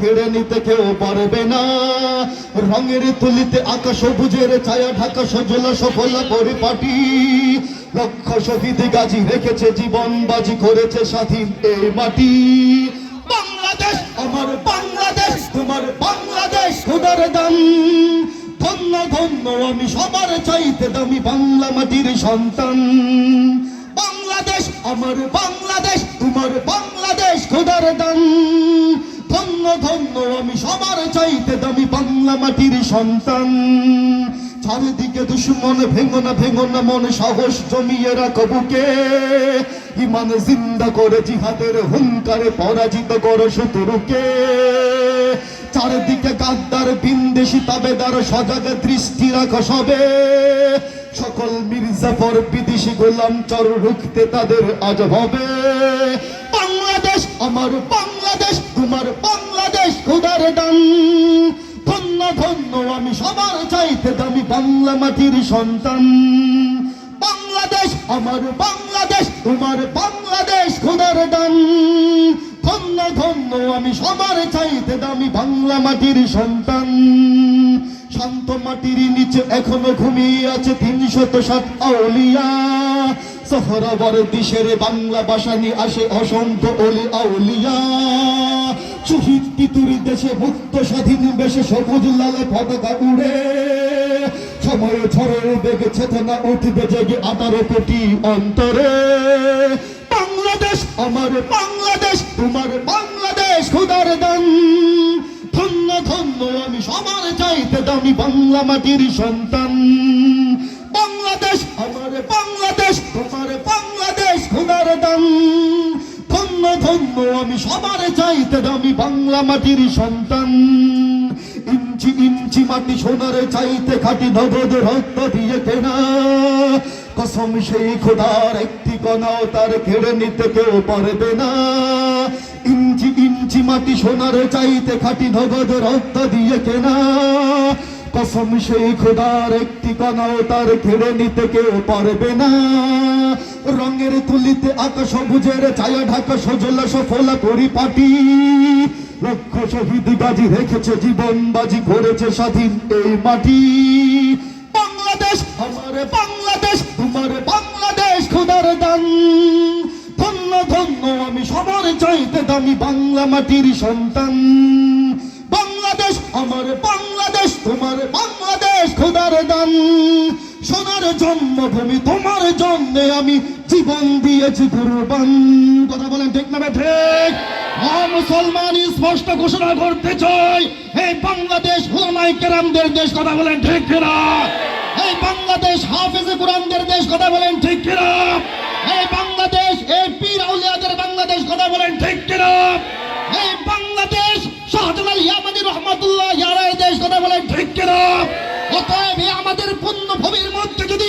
কেড়ে নিতে পারবে না। রঙের তুলিতে ছায়া লক্ষ রেখেছে জীবন, বাজি করেছে স্বাধীন এই মাটি। বাংলাদেশ, আমার বাংলাদেশ, তোমার বাংলাদেশ খোদার দাম। ধন্য ধন্য, আমি সবার চাইতে দামি বাংলা মাটির সন্তান। বাংলাদেশ, আমার বাংলাদেশ, তোমার বাংলাদেশ খোদার দান ধন্য ধন্য, আমি সবার চাইতে দামি বাংলা মাটির সন্তান। চারিদিকে দুশ্মন ভেঙো না ভেঙো না মন সাহস জমিয়ে রাখো বুকে। ইমান জিন্দা করে জিহাদের হুঙ্কারে পরাজিত করো শত্রুকে। চারিদিকে গাদ্দার, বিন্দেশি, তাবেদার, সজাগ দৃষ্টি রাখো সবে। সকল মির্জাফর বিদেশি গোলাম চর রুখতে তাদের আজ হবে। বাংলাদেশ, আমার বাংলাদেশ, তোমার বাংলাদেশ। খোদার দান ধন্য ধন্য, আমি সবার চাইতে দামি বাংলা মাটির সন্তান। বাংলাদেশ, আমার বাংলাদেশ, তোমার বাংলাদেশ খোদার দান ধন্য ধন্য, আমি সবার চাইতে দামি বাংলা মাটির সন্তান। শান্ত মাটির নিচে এখনও ঘুমিয়ে আছে তিনশত সাত আউলিয়া। সহরাবর দিশের বাংলা বাসানি আসে অসংখ্য অলি আউলিয়া। তিতুরি দেশে মুক্ত, স্বাধীন, বেশে সবুজ, লালে পতাকা উড়ে। সময় ঝড়ের বেগে চেতনা উঠবে জেগে আঠারো কোটি অন্তরে। বাংলাদেশ, আমার বাংলাদেশ, তোমার বাংলাদেশ খুদার দান। ধন্য ধন্য, আমি সবার চাইতে দামি বাংলা মাটির সন্তান। বাংলাদেশ, আমার বাংলাদেশ, তোমার ধন্য আমি সবার চাইতে দামি বাংলা মাটির সন্তান। ইঞ্চি ইঞ্চি মাটি সোনার চাইতে খাটি নগদ রক্ত দিয়ে কেনা। কসম সেই খোদার একটি কণাও তার কেড়ে নিতে কেউ পারবে না। ইঞ্চি ইঞ্চি মাটি সোনার চাইতে খাটি নগদ রক্ত দিয়ে কেনা। কসম সেই খোদার একটি কণাও তার কেড়ে নিতে কেউ পারবে না। রঙের তুলিতে আকাশ সবুজের ছায়া ঢাকা সজলা সফলা পরিপাটি লক্ষ শহীদ গাজী রেখেছে জীবন, বাজি করেছে স্বাধীন এই মাটি। বাংলাদেশ, আমার বাংলাদেশ, তোমার বাংলাদেশ খোদার দান। ধন্য ধন্য, আমি সবার চাইতে দামি বাংলা মাটির সন্তান। জন্মভূমি, তোমার জন্যে আমি জীবন দিয়েছি কুরবান কথা বলেন ঠিক না ঠিক। মুসলমান স্পষ্ট ঘোষণা করতে চাই, এই বাংলাদেশ হুলামাই কেরামদের দেশ, কথা বলেন ঠিক কিনা? এই বাংলাদেশ হাফেজে কোরআনদের দেশ, কথা বলেন ঠিক কিনা? এই বাংলাদেশ এই পীর আউলিয়াদের বাংলাদেশ, কথা বলেন ঠিক কিনা? এই বাংলাদেশ শাহজালাল ইয়ামানি রহমাতুল্লাহ ইয়ারাই দেশ, কথা বলেন ঠিক কিনা? অতএব আমাদের পূর্ণ ভূমির মধ্যে যদি